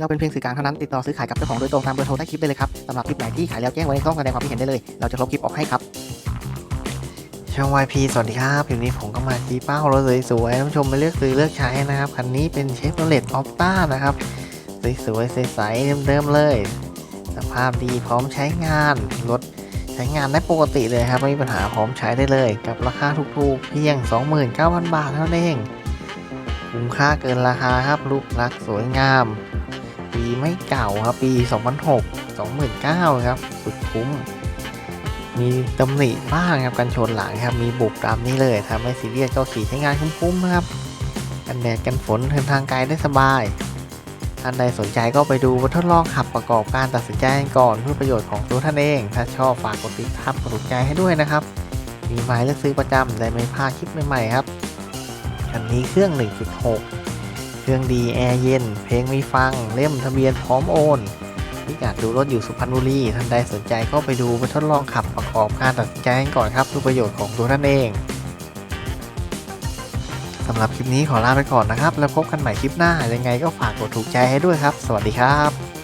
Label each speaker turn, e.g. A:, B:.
A: เราเป็นเพียงสื่อกลางเท่านั้นติดต่อซื้อขายกับเจ้าของโดยตรงตามเบอร์โทรใต้คลิปได้เลยครับสำหรับคลิปไหนที่ขายแล้วแจ้งไว้ในช่องแสดงความคิดเห็นได้เลย เราจะลบคลิปออกให้ครับ
B: ช่อง YP สวัสดีครับคลิปนี้ผมก็มาชี้เป้ารถสวยๆท่านผู้ชมไปเลือกซื้อเลือกใช้นะครับคันนี้เป็นเชฟโรเลตออฟต้านะครับสวยๆใสๆเดิมๆเลย สภาพดีพร้อมใช้งานรถใช้งานได้ปกติเลยครับไม่มีปัญหาพร้อมใช้ได้เลย กับราคาถูกๆเพียง 29,000 บาทเท่านั้นเองคุ้มค่าเกินราคาครับรูปลักษณ์สวยงาม ปีไม่เก่าครับ ปี 2006 29,000ครับ สุดคุ้ม มีตำหนิบ้างครับกันชนหลังครับ มีบุบตามนี้เลยทำให้ซีเรียสก็ขี่ใช้งานคุ้มๆนะครับ กันแดดกันฝนเดินทางไกลได้สบายท่านใดสนใจก็ไปดูทดลองขับประกอบการตัดสินใจก่อนเพื่อประโยชน์ของตัวท่านเอง ถ้าชอบฝากกดติดตามกดถูกใจให้ด้วยนะครับ มีหมายเลือกซื้อประจำได้ไม่พลาดคลิปใหม่ๆครับ คันนี้เครื่อง 1.6 รื่อง ดี แอร์เย็น เพลงมีฟัง เล่มทะเบียนพร้อมโอนพิกัดดูรถอยู่สุพรรณบุรีท่านใดสนใจก็ไปดูไปทดลองขับประกอบการตัดสินใจกันก่อนครับเพื่อประโยชน์ของตัวท่านเองสำหรับคลิปนี้ขอลาไปก่อนนะครับ แล้วพบกันใหม่คลิปหน้ายังไงก็ฝากกดถูกใจให้ด้วยครับ สวัสดีครับ